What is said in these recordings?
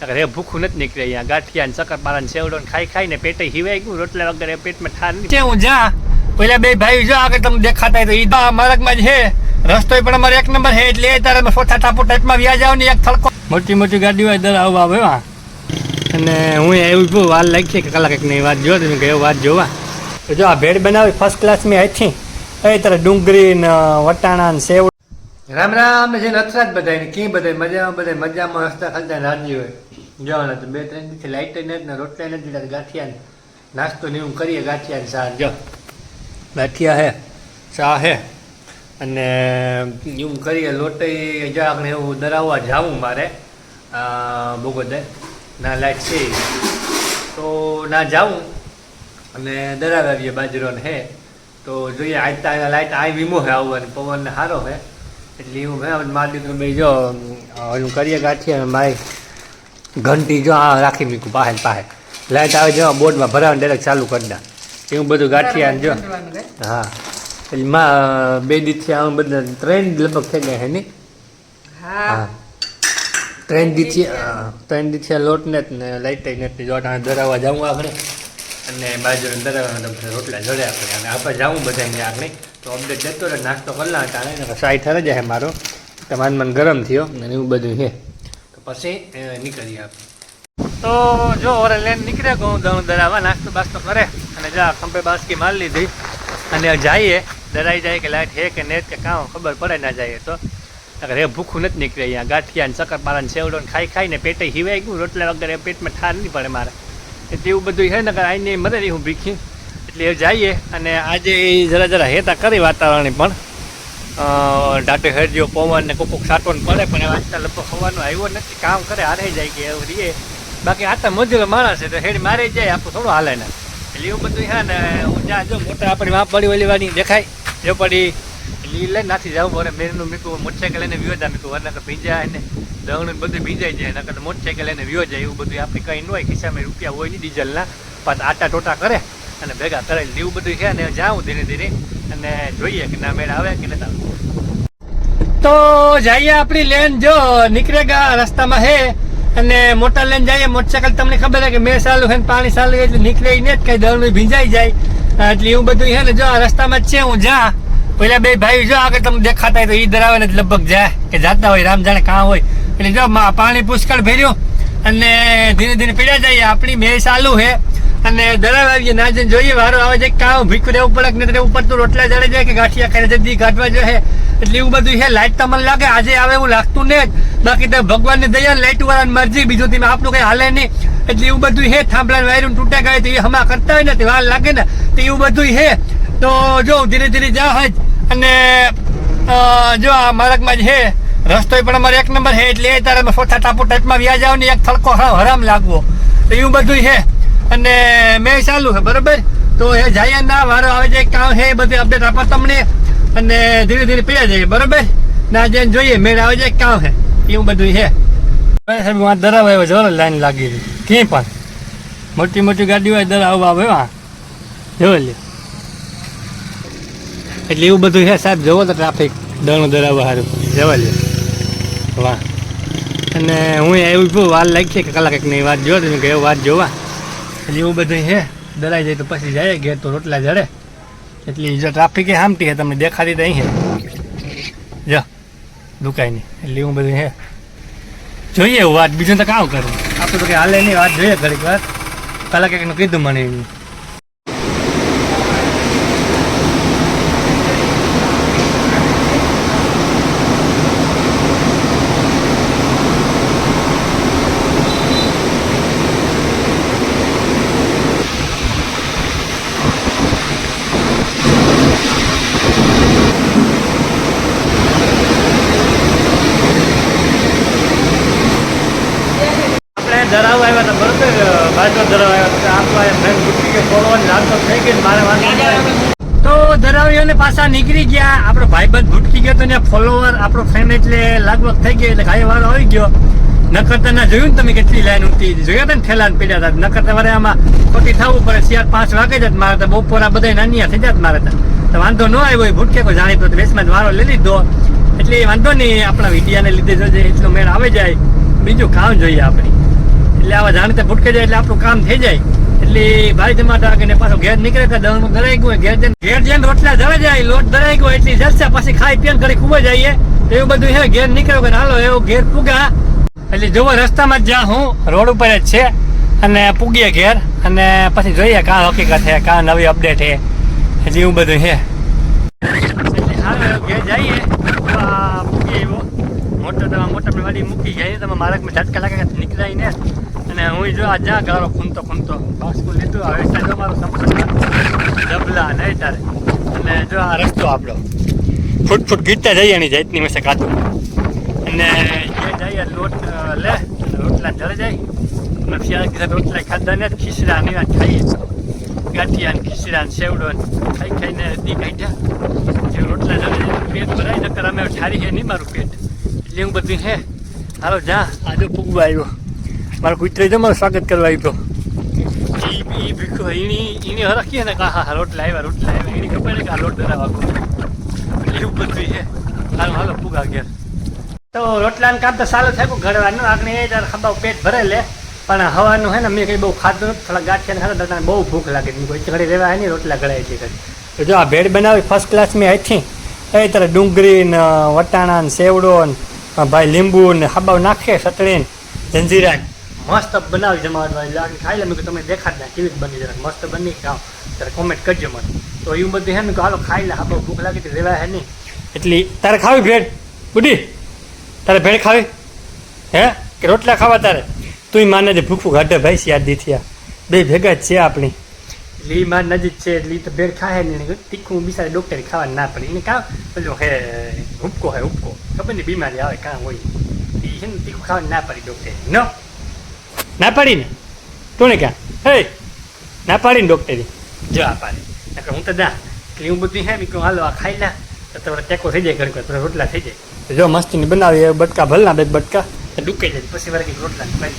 એ ભૂખું નથી નીકળે અહીંયા. ગાંઠિયા ને શક્કરપારા ને સેવડો ને ખાઈ ખાઈને પેટે હિવાઈ ગયું. રોટલા વગર એ પેટમાં ઠાર નહીં હું જા? પેલા બે ભાઈ જો આગળ તમને દેખાતા હોય તો ઈ માર્ગમાં જ છે રસ્તો પણ અમારે એક નંબર છે એટલે એ તારે સોથા ટાપુ ટાઈપમાં વ્યાજ આવ ને એક થડકો. મોટી મોટી ગાડી હોય દર આવવા આવે અને હું એવું છું વાર લાગી કે કલાક એકની વાત જો તમે કે વાત જોવા. તો જો આ ભેળ બનાવી ફર્સ્ટ ક્લાસ મેં અહીંથી. એ તારે ડુંગળી ને વટાણા ને સેવ રામ રામ છે નથરા નથરાજ બધા ને કી બધા મજામાં બધા મજામાં હસતા ખાતા રાજી હોય. જવાના તો બે ત્રણ દિવસે લાઈટ નથી ને રોટલા નથી દીધા ગાંઠિયા નાસ્તો ને એવું કરીએ ગાંઠિયા ને સાર જો ગાંઠિયા હે ચા હે. અને એવું કરીએ લોટઈ જરાક ને એવું દરાવવા જાવું મારે. બગોદે ના લાઈટ છે. તો ના જાવું અને દરાવ આવીએ બાજરોને હે. તો જોઈએ આજ તો લાઈટ આ વીમો હે આવવાની પવન ને સારો હે. એટલે એવું હે મારી દીકરો ભાઈ જો એનું કરીએ ગાંઠિયા મારી ઘંટી જો આ રાખી મૂકું પાહે પાસે પાહે લાઈટ આવે જો બોર્ડમાં ભરાવાનું ડાયરેક્ટ ચાલુ કરી દા. એવું બધું ગાંઠિયા જો. હા. એટલે માં બે દીથી આમ બધા ત્રણ લગભગ થઈ ગયા હે ની? હા. ત્રણ દીથી ત્રણ દીથી લોટ ને લાઈટ ને લોટ આ દરાવવા જવું આપણે. અને બાજુ ધરાવવા તમને રોટલા જોડે આપણે. અને આપણે જાઉં બધા ને આપણે તો અપડેટ જતો રહે નાસ્તો કરલા હતા ને સાઈ ઠરે જાય મારો. તમારે મન ગરમ થયો અને એવું બધું છે પછી નીકળીએ આપણે. તો જો ઓરે લેન નીકળ્યા કહું દણ દરાવા નાસ્તો બાસ્તો કરે, અને જા ખંભે બાસ્કી મારી લીધી, અને જઈએ. દરાઈ જાય કે લાઈટ હે કે નેટ કે કાં ખબર પડે ના જઈએ તો. એ ભૂખું નથી નીકળે અહીંયા, ગાંઠિયા ને શક્કરપારા ને સેવડો ને ખાઈ ખાઈને પેટે હિવાઈ ગયું, રોટલા વગર એ પેટમાં ઠાર નહીં પડે મારે. એટલે એવું બધું છે નકર આઈને રહી હું ભીખી. એટલે જઈએ, અને આજે જરા જરા હેતા કરી વાતાવરણ પણ. ડાટે હરજીઓ પવન ને કોક સાટો પડે, પણ આજકાલ લગભગ હવાનો આવ્યો નથી. કામ કરે, હારે જાય કે એવું રીએ. બાકી આ મજૂર માણસ છે, તો હેડ મારે જાય, આપણું થોડું હાલે ને. એટલે એવું બધું છે ને, હું જ્યાં જો મોટા આપણી માં પડી ઓલી દેખાય, જો પડી, એટલે લઈને નાથી જવું પડે મેરનું મીકું મોટરસાઇકલ લઈને વિયોજા મીકું વરના ભીંજાય ને દવણ બધું ભીંજાઈ જાય, નકર મોટરસાઇકલ લઈને વિયોજાય એવું બધું આપણે કંઈ ન હોય, ખિસ્સામાં રૂપિયા હોય નહીં ડીઝલના. પાછા આટા ટોટા કરે, અને ભેગા કરે એવું બધું છે ને જાઉં ધીરે ધીરે. અને જોઈએ કે ના મેળ આવે કે નથી તો જઈએ આપણી લેન, જો નીકળેગા રસ્તામાં હે, અને મોટા લેન જઈએ, મોટરસાયકલ તમને ખબર છે કે મેં ચાલુ હે પાણી ચાલુ એટલે નીકળે ને જ કઈ દળનું ભીંજાઈ જાય. એટલે એવું બધું હે ને, જો આ રસ્તામાં જ છે, હું જા. પેલા બે ભાઈ જો આગળ તમને દેખાતા હોય તો ઈ ધરાવે ને લગભગ જાય કે જાતા હોય, રામ જાણે કાં હોય. એટલે જો પાણી પુષ્કળ ભર્યું, અને ધીરે ધીરે પીડા જઈએ. આપણી મેં ચાલુ છે અને દરાર આવીએ ના જઈને જોઈએ, વારો આવે છે કાં ભીખું રહેવું પડે કે નહીં ઉપર તો રોટલા જડે જાય કે ગાંઠિયા કરે જલ્દી ગાંઠવા જોઈએ એટલે એવું બધું છે, લાઈટ તમને લાગે આજે આવે એવું લાગતું નહીં જ. બાકી તો ભગવાનની દયા લાઈટ વાળાની મરજી, બીજું તમે આપણું કઈ હાલે નહીં. એટલે એવું બધું છે થાંભલા વાયરું તૂટા ગયા તો એ હમા કરતા હોય ને, તે વાર લાગે ને, તો એવું બધું છે. તો જો, ધીરે ધીરે જા હોય અને જો આ માર્ગમાં જ છે. રસ્તો પણ અમારે એક નંબર છે, એટલે એ તારે ચોથા ટાપુ ટાઈપમાં વ્યાજ જાવ ને, એક થડકો હરામ લાગવો. તો એવું બધું છે. અને મેં ચાલુ છે, બરોબર? તો એ જાય ના વારો આવે છે કામ છે એ બધી અપડેટ આપો તમને. અને ધીરે ધીરે પીડા જઈએ, બરોબર? ના જઈને જોઈએ, મેળ આવે છે કામ છે એવું બધું છે. સાહેબ વાં દરાવ આવ્યો જોર લાઈન લાગી હતી ક્યાંય પણ. મોટી મોટી ગાડી હોય, દરાવ આવે, હા જોવો લે એટલે એવું બધું છે, સાહેબ, જોવો તો ટ્રાફિક દણું દરાવવા સારું જવા લે વાહ. અને હું એવું વાર લાગી કે કલાક નહીં વાત જોવા, તમે કે વાત જોવા. એટલે એવું બધું છે દરાઈ જાય તો પછી જાય, ઘેર તો રોટલા જડે. એટલે જો ટ્રાફિક હામટી છે તમને દેખાતી તો અહીં છે જો દુકાનની એટલે એવું બધું છે જોઈએ વાત, બીજું તો કામ કરું આપણે તો કંઈ હાલે નહીં, વાત જોઈએ ઘડીક વાર. કલાક એકનું કીધું મને એવું આપણે ધરાવ આવ્યા તો ધરાવીઓને પાછા નીકળી ગયા. આપણો ભાઈબંધ ભૂટકી ગયો તો ને ફોલોવર આપણો ફ્રેન્ડ એટલે લાગવગ થઈ ગયો. એટલે ગાય વાળો આવી ગયો. નકર ના જોયું ને તમે કેટલી લાઈન ઉઠી જોયા હતા ને ઠેલા પીડ્યા હતા? નકરતા તમારે આમાં ખોટી થવું પડે. શિયાળ પાંચ વાગે જ મારે તો બપોરા બધા નાનિયા થઈ જાત મારે તો વાંધો ન આવ્યો એ ભૂટકે કોઈ જાણીતો તો વેસમાં જ વારો લઈ લીધો. એટલે વાંધો નહીં. આપણા વિડિયાને લીધે જોજે એટલો મેળ આવે જાય. બીજું કામ જોઈએ આપણે. એટલે આવા જાણીતા ભૂટકે જાય એટલે આપણું કામ થઈ જાય. એટલે ભાઈ જમાતા કે પાછો ઘેર નીકળે તો દવાનું દરાઈ ગયું ઘેર જઈને ઘેર જઈને રોટલા ધરે જાય, લોટ ધરાઈ ગયો એટલી જલસા, પછી ખાઈ પીને ઘરે ખૂબ જ આવીએ એવું બધું છે ઘેર નીકળ્યો કે હાલો, એવું ઘેર પૂગા. એટલે જોવો રસ્તામાં જ્યાં હું, રોડ ઉપર જ છે. અને પૂગીએ ઘેર. અને પછી જોઈએ કાં હકીકત છે કાં નવી અપડેટ છે એટલે એવું બધું છે ઘેર જઈએ. મૂકીએ મોટો તમે મોટા વાડી મૂકી જાય. તમે મારા ઝટકા લાગે નીકળાય ને. અને હું જો આ જ્યાં ગાળો ખૂનતો ખૂનતો. બાસ્કુ લીધું. હવે સાઈડ અમારો સંપૂર્ણ ડબલા નહીં તારે. અને જો આ રસ્તો આપણો. ફૂટ ફૂટ ગીતતા જઈએ એની જાતની મેં કાતું અને જે જઈએ લોટ, લે, રોટલા જળ જાય. અને શિયાળ કીધા રોટલા ખાધા ને ખીસડા ની વાત ખાઈએ. ગાંઠિયા ને ખીસરા ને સેવડો ને ખાઈ ખાઈને દી કાઢ્યા જે રોટલા જળે જાય પેટ ભરાય, નકર અમે ઠારી છે, નહીં મારું પેટ. એટલે હું બધું છે. હાલો, જા. આજે પૂગવા આવ્યો. મારો કુતરે જો સ્વાગત કરવા આવ્યો ઈ ભીખો ઈની ઈની હરખીએ ને કે હા રોટલા આવ્યા રોટલા આવ્યા એની ખબર આ લોટ ધરાવા એવું બધું છે. હાલો હાલો પૂગા ઘેર. તો રોટલાનું કામ તો સારું થાય ઘડવાનું આપણે એ તારે ખબર પેટ ભરે લે પણ હવાનું હે ને, મેં કંઈ બહુ ખાધું નથી થોડા ગાંઠિયા ખાધા તો તને બહુ ભૂખ લાગે કોઈ ઘડી રહેવા નહીં રોટલા ગળાય છે તો જો આ ભેળ બનાવી ફર્સ્ટ ક્લાસ મેં અહીંથી એ તારે ડુંગળી ને વટાણા ને સેવડો ને, ભાઈ લીંબુ ને હાબાવ નાખે ચટણી ને, જંજીરા ને. મસ્ત બનાવી જમાડવા એટલે આખી ખાઈ લે મેં તમે દેખાડ ના કેવી રીતે બની જરાક મસ્ત બની ખાઓ ત્યારે કોમેન્ટ કરજો મને. તો એવું બધું હે કે હાલો ખાઈ લે હાબાવ ભૂખ લાગે હતી રેવાય હે નહીં. એટલે તારે ખાવી ભેળ? બુડી તારે ભેળ ખાવી? હે? કે રોટલા ખાવા તારે? તું માને છે ભૂખું ઘાટે ભાઈ છે યાદ દીથી બે ભેગા જ છે આપણી. એટલે માં માર નજીક છે એટલે તો ભેળ ખાય ને તીખું બિચારે ડૉક્ટરે ખાવા ના પડે. એને કાં પેલો હે હુબકો હે હુબકો. ખબર નહીં બીમારી આવે કાં હોય. એ છે ને તીખું ખાવા ના પડી ડોક્ટરે ન. ના પાડીને? તું ને ક્યાં? હે! ના પાડીને જો આ પાડી. નકર હું તો ના એટલે હું બધું હે મેં કહું હાલો આ ખાઈ લા. તો તમારે ટેકો થઈ જાય ઘડી થોડા રોટલા થઈ જાય. તો જો મસ્તીની બનાવી એ બટકા ભલના બે બટકા. ડૂકાઈ જાય પછી વારે રોટલા ખાઈ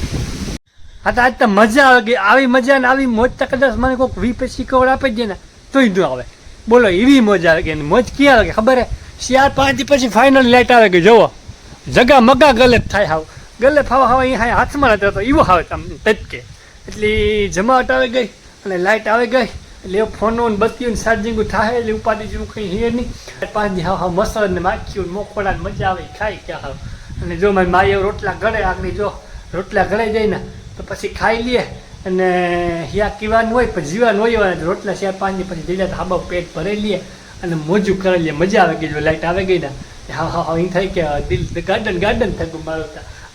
હા તો આજ તો મજા આવે કે આવી મજા ને આવી મોજ તો કદાચ મને કોઈક વી પછી કવડ આપી દે ને તોય ન આવે. બોલો એવી મોજ આવે કે મોજ ક્યાં આવે કે ખબર હે? ચાર પાંચ દી પછી ફાઇનલ લાઈટ આવે કે જોવો જગા મગા ગલત થાય હાવ. ગલે ફાવા હાવ અહીં હાથમાં રહેતો હતો એવો આવે આમ તટકે એટલે જમાવટ આવી ગઈ અને લાઇટ આવી ગઈ. એટલે ફોનો ને બત્તીઓ ને ચાર્જિંગ થાય એટલે ઉપાધિ જેવું કંઈ હે નહીં. પાંચ દી હાવ હા મસળ ને માખ્યું મોકોડા ને મજા આવે ખાઈ ક્યાં હાવ. અને જો મારી માએ રોટલા ગળે આગળ જો રોટલા ગળાઈ જાય ને, તો પછી ખાઈ લઈએ અને હિયા કીવાનું હોય પછી જીવાનું હોય રોટલા ચાર પાંચ દી પછી જઈ હાબા પેટ ભરાઈ લઈએ અને મોજું કરી લઈએ મજા આવે ગઈ જો લાઇટ આવે ગઈ ને. હા હા અહીં થાય કે દિલ ગાર્ડન ગાર્ડન થતું મારું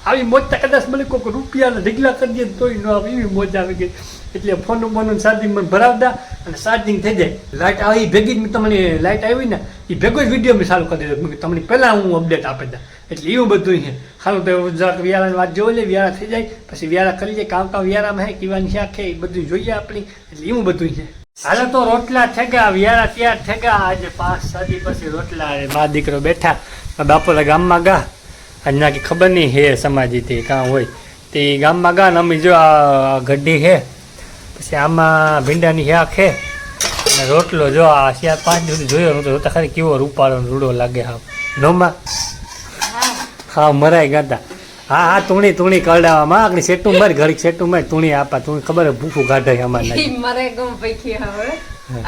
આવી મોજ તો કદાચ મને કોઈક રૂપિયાના ઢગલા કરી દે તોય ન આવે, એવી મોજ આવી ગઈ. એટલે ફોનનું બોનનું ચાર્જિંગ મને ભરાવતા અને ચાર્જિંગ થઈ જાય. લાઇટ આવી ભેગી જ તમને લાઇટ આવી ને એ ભેગો જ વીડિયો મેં ચાલુ કરી દીધો. તમને પહેલાં હું અપડેટ આપી દઉં. એટલે એવું બધું છે. સારું તો જરાક વ્યારાની વાત જોઈ લે વ્યારા થઈ જાય, પછી વ્યારા કરી જાય, કામ કામ વ્યારામાં હે કીવાની છે એ બધું જોઈએ આપણી. એટલે એવું બધું છે. હાલે તો રોટલા ઠેગા વ્યારા તૈયાર ઠેગા આજે પાંચ સાદી પછી રોટલા બા દીકરો બેઠા. બાપોલા ગામમાં ગા આજ નાખી ખબર નહીં હે સમાજીથી કાં હોય. તે ગામમાં ગાન અમે જો આ ગઢી હે પછી આમાં ભીંડાની શાક હે. અને રોટલો જો આ ચાર પાંચ દિવસ જોયો તો જોતા ખરી કેવો રૂપાળો રૂડો લાગે હા નોમાં? હા મરાઈ ગાતા. હા હા તુણી તુણી કરડાવામાં આગળ સેટું મારી ઘડી સેટું મારી તુણી આપા. તુણી ખબર ભૂખું કાઢે અમારે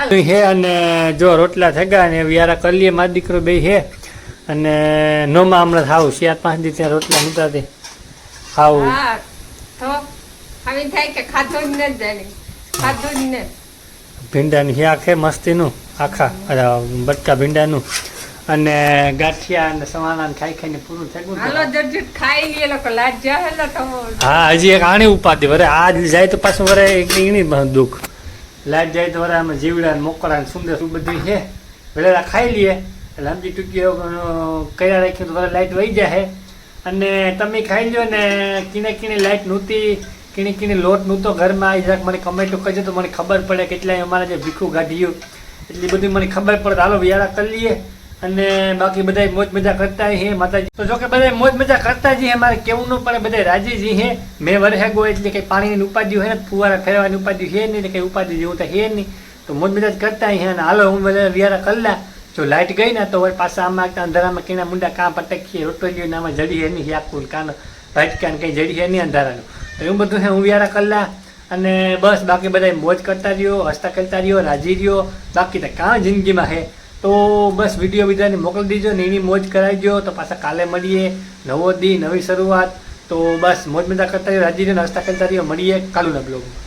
તું હે. અને જો રોટલા થગા ને વ્યારા કરી લઈએ મારો દીકરો બે હે. અને નોમાં હમણાં થાવ ચાર પાંચ દી ત્યાં રોટલા નહોતા તે. ખાવ ભીંડાનું શાક હે મસ્તીનું આખા બટકા ભીંડાનું. અને ગાંઠિયા અને સવાના ખાઈ ખાઈને પૂરું થઈ ગયું. હાલો ખાઈ લઈએ લોકો લાજ્યા ને હા હજી એક આણી ઉપાધિ વરે. આ જાય તો પાછું વરે એક ઈણી દુઃખ. લાઈટ જાય તો વરે આમાં જીવડા મોકળા સુંદર શું બધું છે. વેળેલા ખાઈ લઈએ એટલે ટૂંકીઓ કર્યા રાખીએ તો લાઇટ વહી જાય અને તમે ખાઈ લો ને, કીને કીને લાઇટ નહોતી કીણી કીણી લોટ નહોતો ઘરમાં. આવી જરાક મને કમેન્ટો કરજો તો મને ખબર પડે કેટલાય અમારા જે ભીખું કાઢ્યું એટલી બધી મને ખબર પડે. હાલો, વ્યારા કરી લઈએ. અને બાકી બધા મોજ મજા કરતા હે, માતાજી. તો જો કે બધા મોજ મજા કરતા જઈએ મારે કેવું ન પડે. બધા રાજી જી હે. મેં વરહેગો એટલે કંઈ પાણીની ઉપાધિ હોય ને, ફુવારા ફેરવાની ઉપાધિ હે નહીં કંઈ ઉપાધિ જેવું તો હે નહીં. તો મોજ મજા કરતા હે. અને હાલો, હું બધા વિયારા કલ્લા જો લાઇટ ગઈ ને તો વળી પાછા આમાં આગતા અંધારામાં કીના મુંડા કાં પટકીએ, રોટલીઓ ને આમાં જડી હે નહીં, આખું કાન ભાટકા કાન કંઈ જડી હે નહીં અંધારાનું. તો એવું બધું છે હું વ્યારા કલ્લા અને બસ બાકી બધા મોજ કરતા રહ્યો, હસતા કરતા રહ્યો, રાજી રહ્યો. બાકી તો કાં જિંદગીમાં છે તો બસ વીડિયો બીજાને મોકલી દીજો ને એની મોજ કરાવી દો તો પાછા કાલે મળીએ, નવો દી, નવી શરૂઆત. તો બસ મોજ મજા કરતા રહ્યો, રાજી રહ્યો ને હસતા કરતા રહ્યો. મળીએ કાલુના બ્લોગમાં